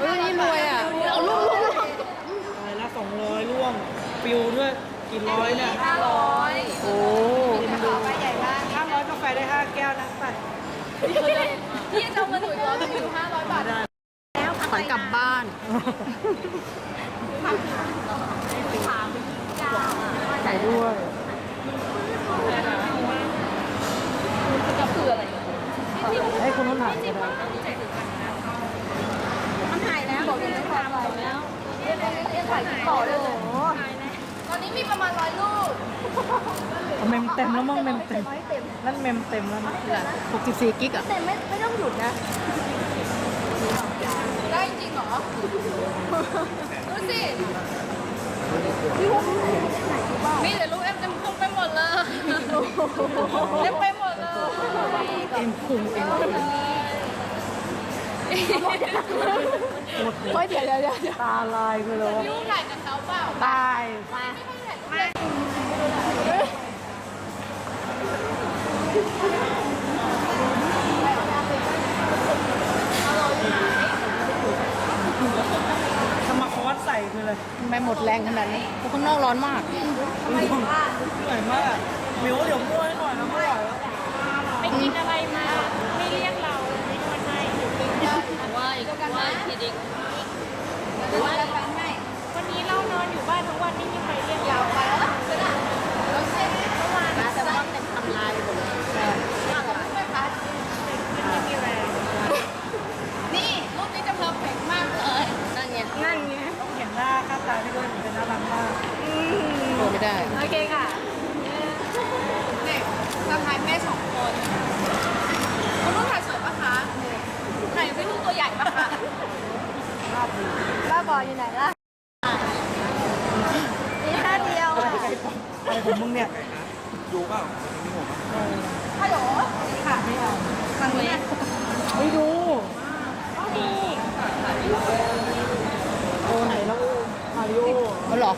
เฮ้ยนี่รวยอะเอาลูกลูกลูกอะไรละสองร้อยร่วงฟิวด้วยกี่ร้อยเนี่ยห้าร้อยโอ้ไปใหญ่มากห้าร้อยกาแฟได้ห้าแก้วนะไปพี่จะเอาเงินหนูกร้อยหนึ่ห้าร้อยบาทแล้วขวัญกลับบ้านใส่ด้วยจะคืออะไรให้คุณนุ่นถ่ายก็ได้ บอกเลยว่าหายแล้วเรียกเรียกถ่ายต่อเลยตอนนี้มีประมาณร้อยลูกเอาเมมเต็มแล้วมั้งเมมเต็ม นั่นเมมเต็มแล้วนะ64กิกอะแต่ไม่ไม่ต้องหยุดนะ ได้จริงเหรอ ดูสิมีแต่ลูกเอ็มเต็มพุงไปหมดเลยเต็มไปหมดเลย เอ็มพุงเอ็มพุงหมด เลยเฮ้ยเดี๋ยวเดี๋ยวเดี๋ยวตาลายคือแล้วลูกถ่ายกับเขาเปล่าตายทำมาคอสใส่คืออะไรทำไมหมดแรงขนาดนี้เพราะข้างนอกร้อนมากเหนื่อยมากมิวเดี๋ยวมั่วให้หน่อยนะไม่ไหวแล้วไปกินอะไรมา ไม่เรียกเราไม่นวดให้ว่าอีกว่าทีดิว่าวันนี้เรานอนอยู่บ้านทั้งวันไม่มีใครเรียกเราไปแล้วเราเช็คเมื่อวานแต่ว่าเต็มทำลายหมดเลยไม่พัดไม่มีแรงนี่รูปนี้จะเพอร์เฟกต์มากเลยนั่นไงนั่นไง ต้องเห็นหน้าค่าตาพี่ด้วยถึงจะน่ารักมาก โอ้ไม่ได้ โอเคค่ะเด็กสะพายแม่สองคนคุณลูกถ่ายสวยปะคะถ่ายเป็นลูกตัวใหญ่ปะคะบ้าบออยู่ไหนล่ะนี่ท่าเดียวอะ อะไรของมึงเนี่ย ฮัลโหลค่ะไม่เอาทางนี้ ไม่ดู ดี โอ้ไหนแล้วมาริโอ เอาเหรอ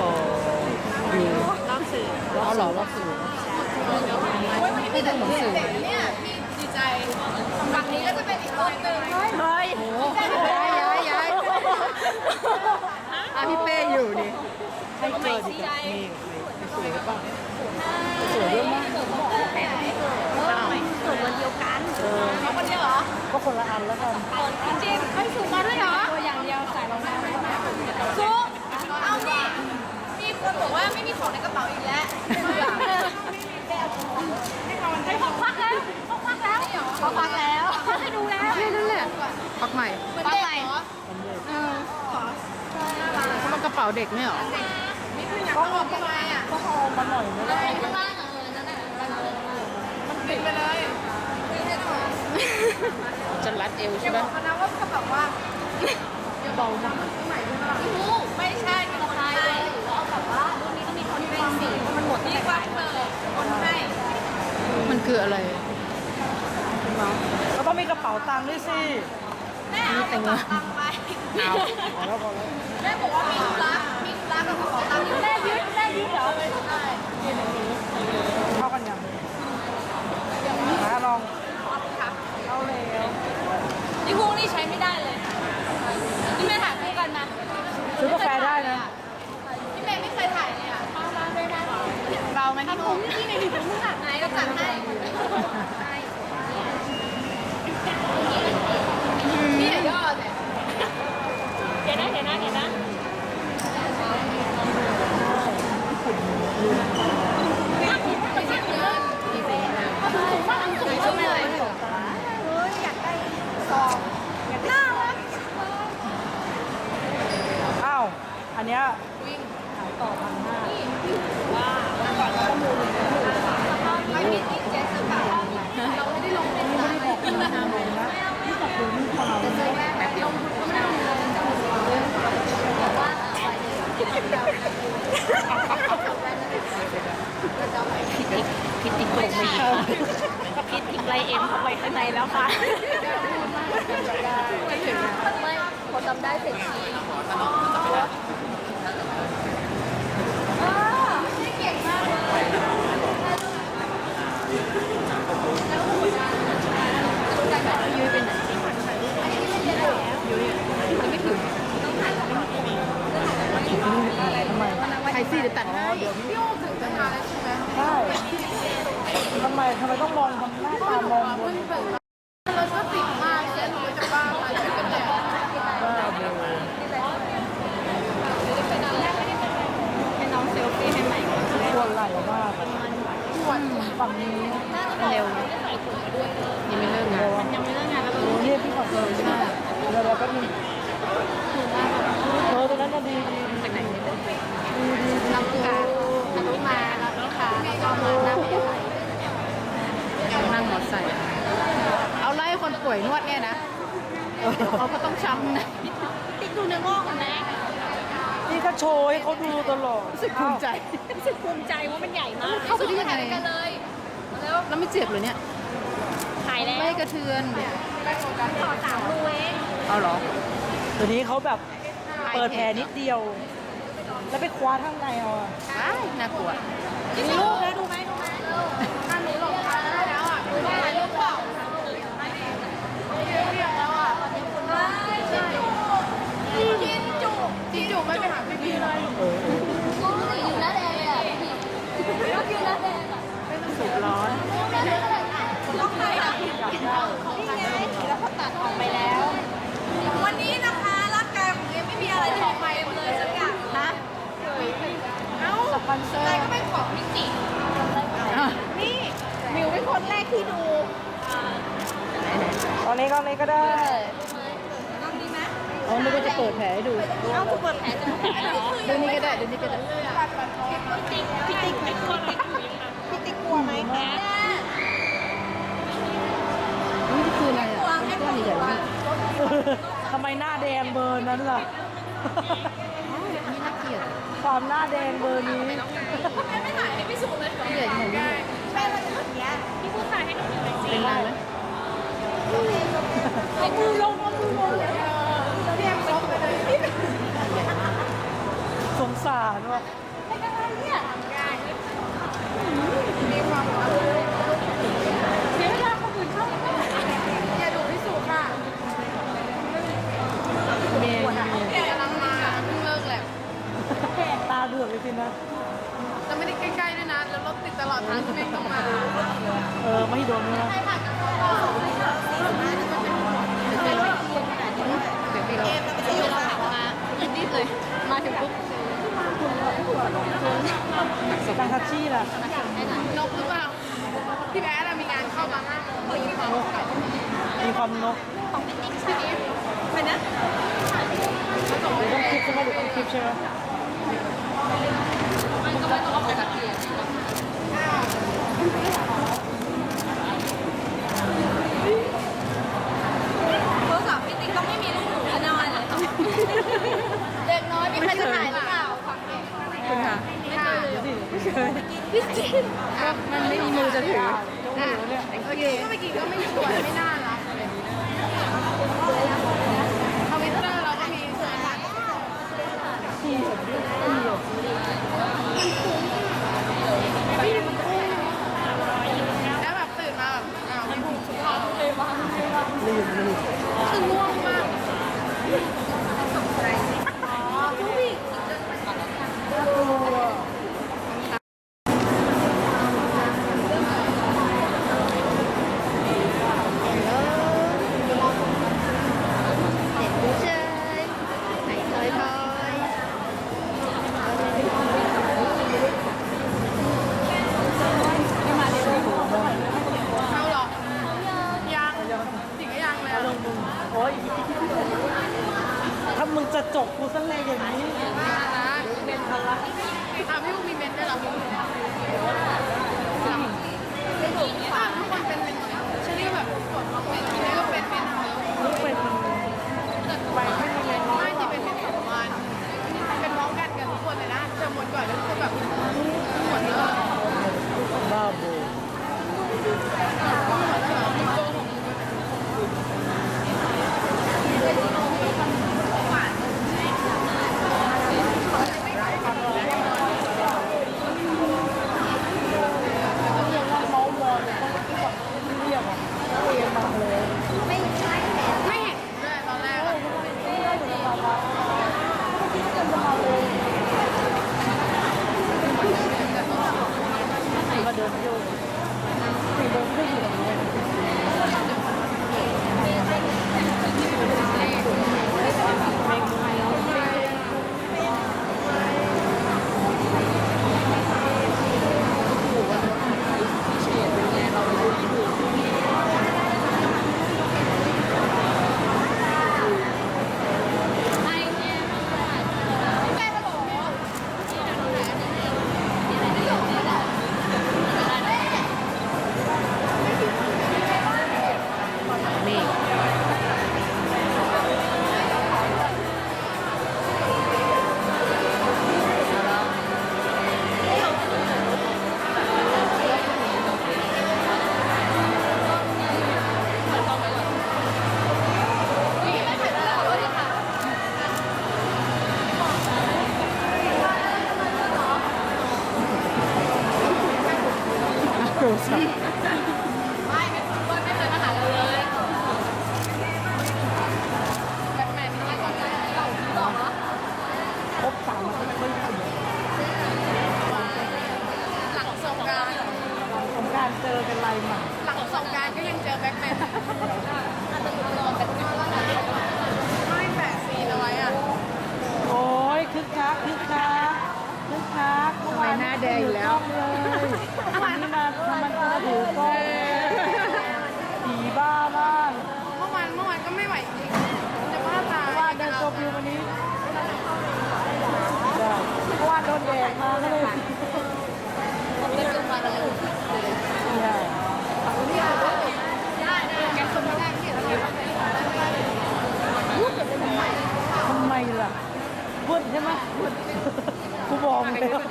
อ๋อ รอบสื่อ เอาเหรอรอบสื่อ วัน นี้มีแต่เด็กๆเนี่ยพี่ดีใจฝั่งนี้ก็จะเป็นอีกคนหนึ่งเฮ้ยโอ้ย้ายย้ายย้ายอะพี่เป้อยู่นี่ให้เกิดอีกอะนี่สวยป่ะสวยด้วยมากส่วนวันเดียวกันเอาคนเดียวเหรอ ก็คนละอันแล้วกันจริงๆให้สูงมาด้วยเหรอตัวอย่างเดียวใส่รองเท้าสูงเอานี่มีคนบอกว่าไม่มีของในกระเป๋าอีกแล้ว ให้เขาควักแล้วเขาควักแล้วเขาควักแล้วให้ดูแล้วแค่นั้นแหละพักใหม่เหมือนเด็กเหรอมันกระเป๋าเด็กไม่เหรอก็หอบทำไมอะก็เอามาหน่อยไม่ได้ข้างล่างเออนั่นแหละมันบินไปเลยบินให้หน่อยจะรัดเอวใช่ย่าไหมบอกเขานะว่าเขาแบบว่าเบานะไม่ใช่ มันหมดนี่ว่าเธอคนให้มันคืออะไรก็ต้องมีกระเป๋าตังค์ด้วยสิแม่เอากระเป๋าตังค์ไปเอาพอแล้วพอแล้วแม่บอกว่ามีธุระมีธุระกับกระเป๋าตังค์อยู่แม่ยึดแม่ยึดเหรอใช่เข้ากันยังมาลอง ต้องช้ำนะติ๊กดูเนื้องอกกันนะนี่ก็โชว์ให้เขาดูตลอดรู้สึกภูมิใจ รู้สึกภูมิใจว่ามันใหญ่มากเข้าไปได้ยังไง กันเลยแล้วแล้วไม่เจ็บเลยเนี่ยถ่ายแล้วไม่กระเทือนต่อสามรูเองเอาเหรอเดี๋ยวนี้เขาแบบเปิดแผลนิดเดียว แล้วไปคว้าข้างในเอาอะอ้ายน่ากลัวมีรูปนะดูไหมดูไหมอันนี้ลงมาแล้วอะดูได้รูปเปล่ากินจุ จริงอยู่ไม่ไป หาพี่พีเลยเออเอออยู่หน้าแดงเลยอะพี่ก็คือหน้าแดงอะสุดร้อนต้องใครอะนี่ไงแล้วเขาตัดออกไปแล้ว วันนี้นะคะร่างกายของเอไม่มีอะไรที่ไปเลยสักอย่างนะเอ้าสปอนเซออะไรก็เป็นของพี่จินี่มิวเป็นคนแรกที่ดูตอนนี้ก็นี้ก็ได้ ต้องดีไหม อ๋อนึกว่าจะเปิดแผลให้ดูเอ้ากูเปิดแผลจะแผลเหรอดูนี่ก็ได้ดูนี่ก็ได้พี่ติ๊กพี่ติ๊กไม่กลัวไหมพี่ติ๊กกลัวไหมแม่นี่คืออะไรอะเป็นก้อนใหญ่ๆนี่ทำไมหน้าแดงเบอร์นั้นล่ะนี่น่าเกลียดความหน้าแดงเบอร์นี้ไม่ถ่ายให้พี่สูเลยนี่ใหญ่ขนาดนี้เลยแม่เราจะแบบนี้พี่พูดถ่ายให้ดูหน่อยสิเป็นนานไหมเอามือลงเอามือลงเรียกลงไปเลย สงสารว่ะเป็นอะไรเนี่ยเสียเวลาคนอื่นเข้าอย่าดูพี่สูค่ะเมย์กำลังมาเพิ่งเลิกแหละตาเดือดเลยสินะจะไม่ได้ใกล้ๆด้วยนะ แล้วรถติดตลอดทางที่ไม่ต้องมา เออ ไม่โดนนะใครผ่านกันเข้า เดี๋ยวพี่เราเดี๋ยวพี่เรามารีบๆเลย มาถึงปุ๊บ การ นกหรือเปล่าพี่แพ้เรามีงานเข้ามาห้าโมงมีความเก่ามีความนกของพี่ติ๊กใช่ไหมไปนะหรือต้องคลิปใช่ไหมหรือต้องคลิปใช่ไหมมันก็ไม่ต้องเอาไปกับเกียร์โทรศัพท์พี่ติ๊กต้องไม่มีลูกหนูแน่นอนเลยเด็กน้อยมีใครจะถ่ายหรือเปล่าฟังเกคุณค่ะค่ะไม่เคย พี่จิ๊บก็มันไม่มีมือจะถือยกมือเนี่ยโอเคเมื่อกี้ก็ไม่สวยไม่น่า ใหม่หลังสงกรารก็ยังเจอแบ็คแมนไม่แปะซีเอาไว้อะโอ้ยคึกคักคึกคักคึกคักเมื่อวานหน้าแดงอยู่แล้วเลยวันนี้มาทำมันจะถือกล้องผีบ้ามากเมื่อวานเมื่อวานก็ไม่ไหวจริงจะบ้าตายว่าเดินตัววิววันนี้เพราะว่าโดนแดดมาก็เลย ผมเล่นเรื่องมาแล้ว เนี่ย ได้ได้แกคนไม่ได้ที่อะไร ทำไม ล่ะพูดใช่ไหมพูดกูบอกมึงเลยว่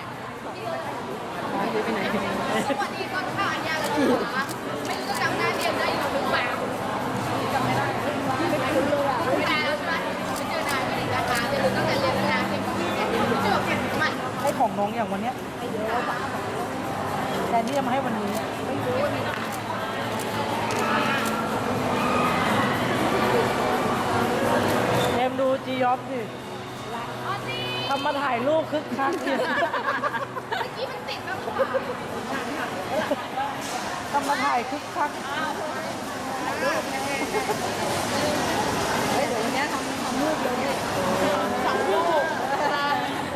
รูปคึกคักสิเมื่อกี้มันติดแล้วทำมาถ่ายคึกคักสองลูก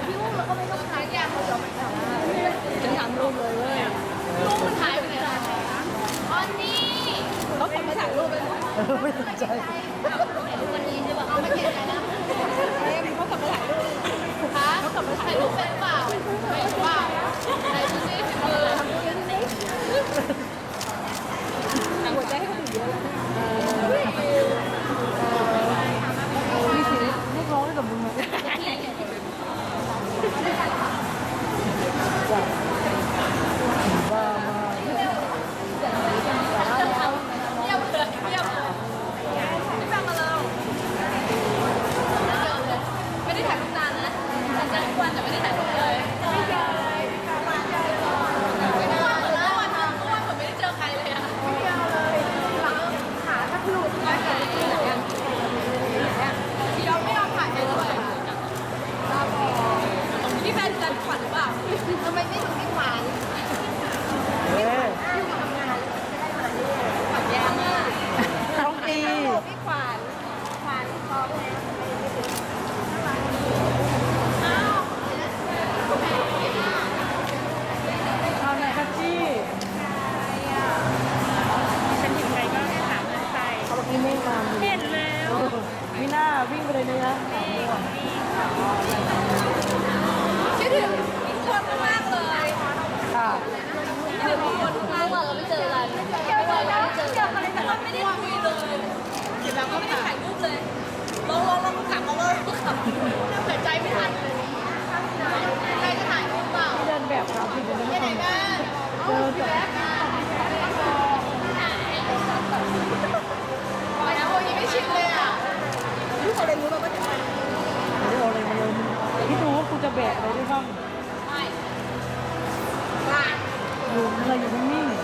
พี่วุ้งเราก็ไม่ต้องหายากเราเดี๋ยวมันจะทำรูปเลยเว้ยรูปมันหายไปไหนล่ะอ๋อนี่เขาส่งมาถ่ายรูปไปเออไม่สนใจวันนี้ใช่ป่ะเอาไม่เก็บน รูปเป็นป ลงลงลงกลับมาเลยขับแต่ใจไม่ทันเลยใจจะถ่ายรูปเปล่าเดินแบบสามสิบเดินไม่ไหนทันกันเจอแต่ไปนะพวกนี้ไม่ชินเลยอะทุกคนเลยรู้เราก็จะไปไม่ได้เอาอะไรมาเลยพี่ดูว่ากูจะแบกอะไรได้บ้างไม่ว่าอยู่อะไรอยู่นิ่งๆ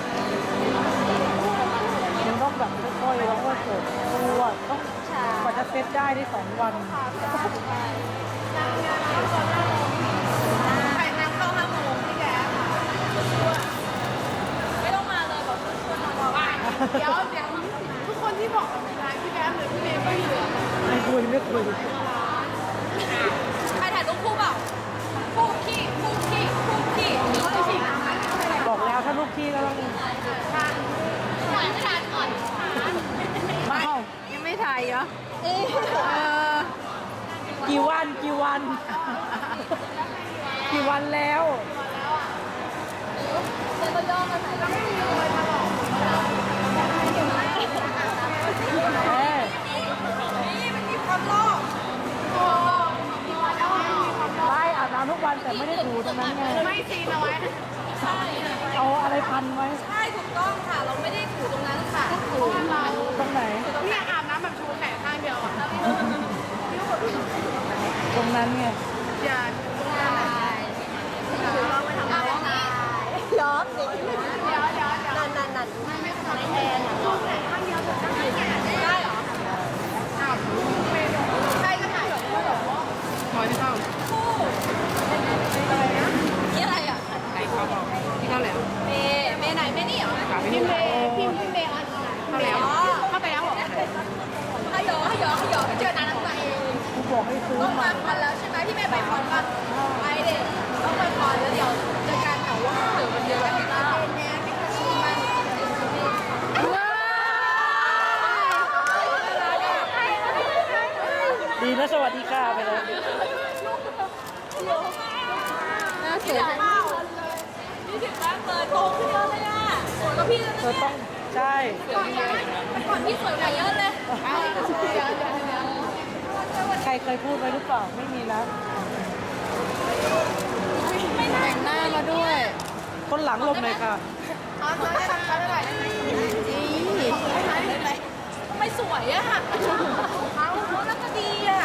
ยังต้องแบบค่อยๆแล้วก็เกิดตัวต้อง กว่าจะเซตได้ได้สองวันไปนั่งเข้าห้าโมงพี่แกไม่ต้องมาเลยบอกชวนมาบอกว่าเดี๋ยวเดี๋ยวทุกคนที่บอกกับร้านพี่แบ๊หรือพี่เมย์ก็เหลือไม่คุยไม่คุยใครถ่ายรูปคู่เปล่าคู่ขี้คู่ขี้คู่ขี้เขาจะฉีกบอกแล้วถ้าลูกพี่ก็ต้องถ่ายไม่ทันก่อนมาเอ้ายังไม่ถ่ายเหรอ เออกี่วันกี่วัน กี่วันแล้วเดี๋ยวก็ย่อมาใส่แล้วไม่มีเลยมาหรอกเอ้ยนี่มันมีความโลภโอ้มีความโลภมีความโลภไล่อาบน้ำทุกวันแต่ไม่ได้ถูตรงนั้นไงไม่ซีนเอาไว้ใช่เอาอะไรพันไว้ ใช่ถูกต้องค่ะ เราไม่ได้ถูตรงนั้นค่ะถูเราตรงไหน นั้นไงอย่าตรงนั้นเลยเราไปทำอะไรย้อนสิเดี๋ยวเดี๋ยวเดี๋ยวนไม่ไม่ขนาดแทนอะลองเลยได้เหรอใช่ก็ถ่ายแบบคู่แบบว่าพอที่เข้านี่อะไรอะไหนเขาบอกที่เข้าแล้วเมย์เมย์ไหนเมย์นี่เหรอกลับไปพิที่มพ์ไหเมนย์พิมเมย์ออนไลน์เข้าแล้วอ๋อเข้าไปแล้วเหรอฮัลโหลฮัลโหลฮัลโหลเจอกันนตัวเองกูบอกให้ซื้อต้องมา ไหมพี่เมย์ไปคอนป่ะไปเด็กต้องไปคอนแล้วเดี๋ยวเจอกันแต่ว่าถือมันเยอะที่บ้านเป็นแน่ที่กระชุ่มมันว้าวดีนะสวัสดีค่ะไปแล้วน่าสวยมากนี่ถึงบ้านเปิดโตขึ้นเยอะเลยอะสวยกว่าพี่แล้วเธอต้องใช่ก่อนก่อนพี่สวยกว่าเยอะเลยใครเคยพูดไว้หรือเปล่าไม่มีนะ แต่งหน้ามาด้วยคนหลังลงหน่อยค่ะอ๋อเธอได้ทำเขาเท่าไหร่จีไม่สวยอะค่ะเอาหน้าตาดีอะ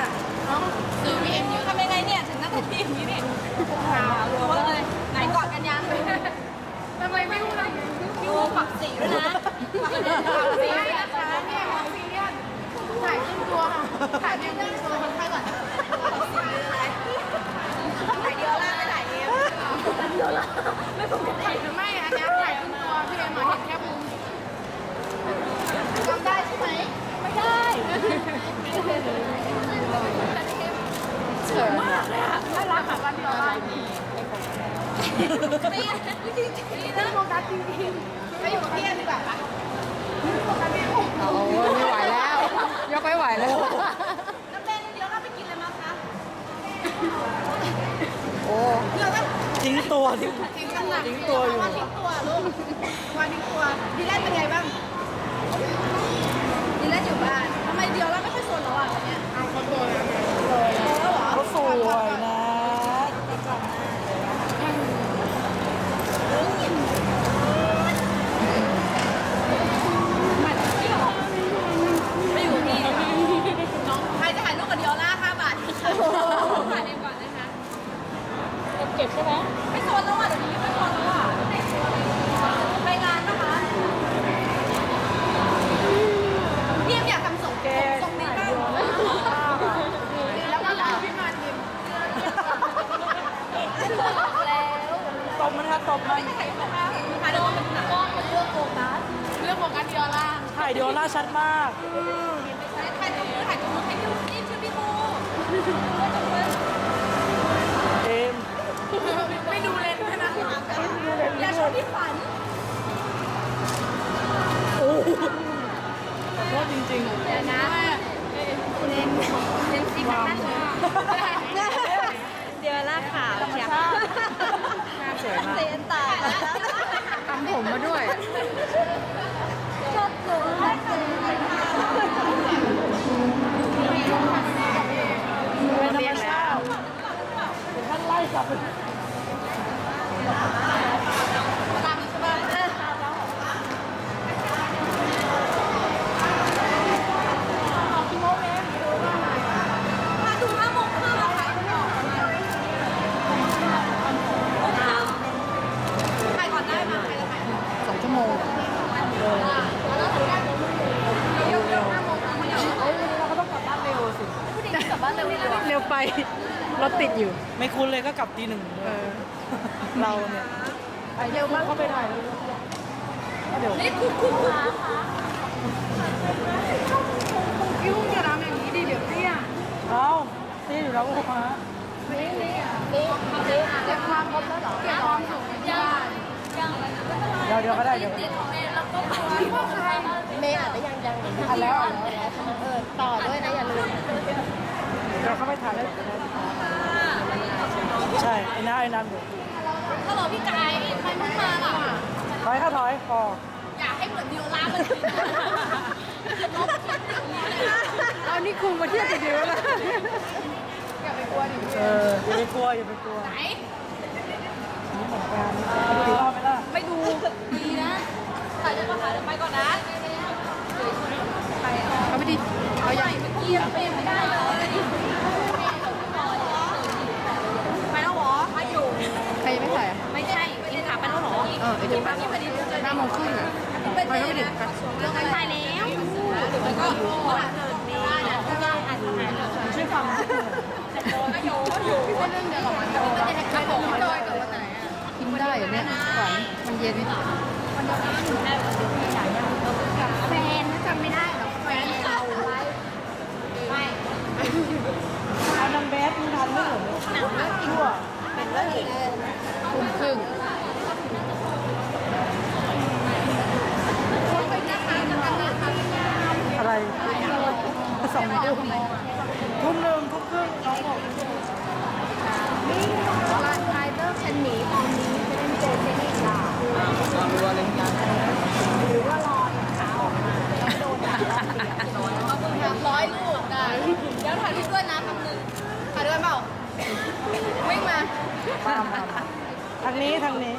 สื่อพีเอ็มยูทำยังไงเนี่ย ถึงหน้าตาดีอย่างนี้นี่ขาวเลย ไหนกอดกันยังทำไมไม่รู้นะยูปักสีด้วยนะปักสีด้วยนะคะเนี่ยปักสีเนี่ยถ่ายขึ้นตัวค่ะถ่ายขึ้นตัวคนไข้ก่อนถ่ายเดียวล่าไม่ถ่ายเองเดียวล่าไม่ปกติไม่อันนี้ถ่ายขึ้นตัวพี่เอ็มมาเห็นแค่มุมจำได้ใช่ไหมไม่ได้สวยมากเลยอะน่ารักแบบวันเดียวล่านี่ไม่จริงจริงนะโฟกัสจริงๆไปอยู่กับพี่เอ็มดีกว่าปะโฟกัสพี่เอ็ม โอ้ยไม่ไหวแล้ว ยกไม่ไหวแล้ว น้ำเบนเดี๋ยวเราไปกินอะไรมาคะ โอ้ เราต้อง ทิ้งตัวทิ้ง ทิ้งกันหนัก ทิ้งตัวอยู่ ทิ้งตัวลูกมาทิ้งตัวดีแลนเป็นไงบ้างดีแลนอยู่บ้านทำไมเดียวเราไม่ค่อยโซนแล้วอะวันเนี้ยเอาเขาโตแล้วโตแล้วเหรอ เขาสวยนะ ไม่อยู่นี่น้องใครจะถ่ายรูปกับเดียวล่าห้าบาทค่ะถ่ายเองก่อนนะคะ เก็บใช่ไหม ไม่โซนแล้วอะเดี๋ยวนี้ไม่โซนแล้วอะไปงานนะคะพี่เอ็มอยากทำส่งแกส่งนี้บ้างแล้วก็ลาพี่มาดิมแล้ว ตบมันค่ะตบมัน ถ่ายรูปถ่ายรูปเป็นหนังกล้องเป็นเรื่องโฟกัสเรื่องโฟกัสเดียวล่ะ ถ่ายเดียวหน้าชัดมาก ถ่ายตรงมือถ่ายตรงมือให้พี่นี่ชื่อพี่ครู เอ็มไม่ดูเลนด้วยนะอย่าชมพี่ฝันโอ้ขอโทษจริงเดี๋ยวนะเลนเลนซีข้างนั้นเดี๋ยวล่าขาวเชียว ๆหน้าสวยมาก เลนตายแล้ว ทำผมมาด้วย ชอบหนูให้ใคร เป็นธรรมชาติเป็น ท่านไล่กลับไป ตามใช่ป่ะมาดูห้าโมงครึ่งอะค่ะถ่ายก่อนได้ไหมถ่ายแล้วถ่าย สองชั่วโมงเออ เร็วเร็วห้าโมงครึ่งเดี๋ยว เฮ้ยวันนี้เราก็ต้องกลับบ้านเร็วสิ ผู้หญิงกลับบ้านเร็วนี่แล้ว เร็วไป รถติดอยู่ ไม่คุ้นเลยก็กลับตีหนึ่งเออเราเนี่ยไปเร็วมากเข้าไปถ่ายเดี๋ยวนี่คุณคุณคุณยุ่งอย่าทำอย่างนี้ดิเดี๋ยวเตี้ยเอาตีอยู่แล้วลูกค้านี่นี่นี่นี่เก็บความครบแล้วเหรอเก็บความสุขที่บ้านยังเดี๋ยวเดี๋ยวก็ได้เดี๋ยวติดของเมย์แล้วก็ที่พ่อใครเมย์อาจจะยังยังอันแล้วอันแล้วเออต่อด้วยนะอย่าลืมเดี๋ยวเข้าไปถ่ายเลยใช่ไอ้น้าไอ้นันอยู่ฮัลโหลพี่กายใครมึงมาล่ะ ถอยเข้าถอยพออยากให้เหมือนดิวลามันเอานี่คุมมาเทียบกันดีวะล่ะอย่าไปกลัวดิเอออย่าไปกลัวอย่าไปกลัวไหนนี่เหมือนกันดูดีว่าไหมล่ะไม่ดูดีนะถ่ายได้ปะคะเดี๋ยวไปก่อนนะไปเอาไปดิเอาใหญ่เมื่อกี้ไปไม่ได้เลย ไปแล้วหรอไปอยู่ใครยังไม่ถ่ายอะไม่ใช่อินถามไปแล้วหรอเออเดี๋ยวบ้านนี้พอดีเจอห้าโมงครึ่งอะไปก็ไม่ถึงกันถ่ายแล้วแล้วก็ช่วยฟังก็โยโย่เรื่องเดียวกับมันโยมันจะใครบอกมันโดยกับวันไหนอะกินได้เหรอเนี่ยขวัญมันเย็นแฟนจำไม่ได้หรอแฟนเรา เอาน้ำแบดมึงทันไหมเหรอชั่ว ทุ่มครึ่ง อะไรสองทุ่มทุ่มหนึ่งทุ่มครึ่งน้องบอก ลานไทเตอร์ฉันหนีตอนนี้จะได้ไม่เจอเจนี่ค่ะหรือว่ารอเช้าออกมาแล้วโดนด่า ร้อยลูกได้เดี๋ยวถ่ายรูปด้วยนะคำนึงถ่ายด้วยเปล่าวิ่งมา ตามมา ทางนี้ทางนี้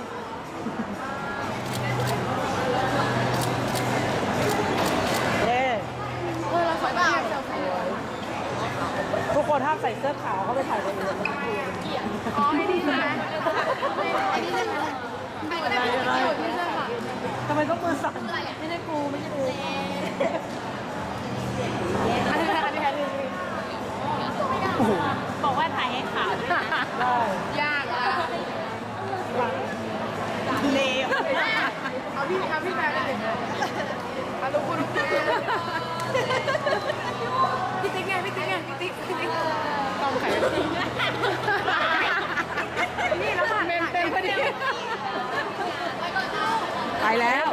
เย้เออเราสวยเปล่าทุกคนห้ามใส่เสื้อขาวเข้าไปถ่ายตัวเองอ๋อไอ้นี่ใช่ไหมไอ้นี่ใช่ไม่ได้ไม่ได้ไม่ใช่ค่ะทำไมต้องมือสั่นไม่ได้กูไม่ใช่กูอันนี้อันนี้อันนี้บอกว่าถ่ายให้ขาวด้วยนะได้ยาก เลวเอาพี่เอาพี่แบงค์เลยเอาลูกคุณลูกคุณพี่ติ๊กไงพี่ติ๊กไงพี่ติ๊กพี่ติ๊กต้องไข่นี่แล้วผ่านเมนเต็มพอดีไปแล้ว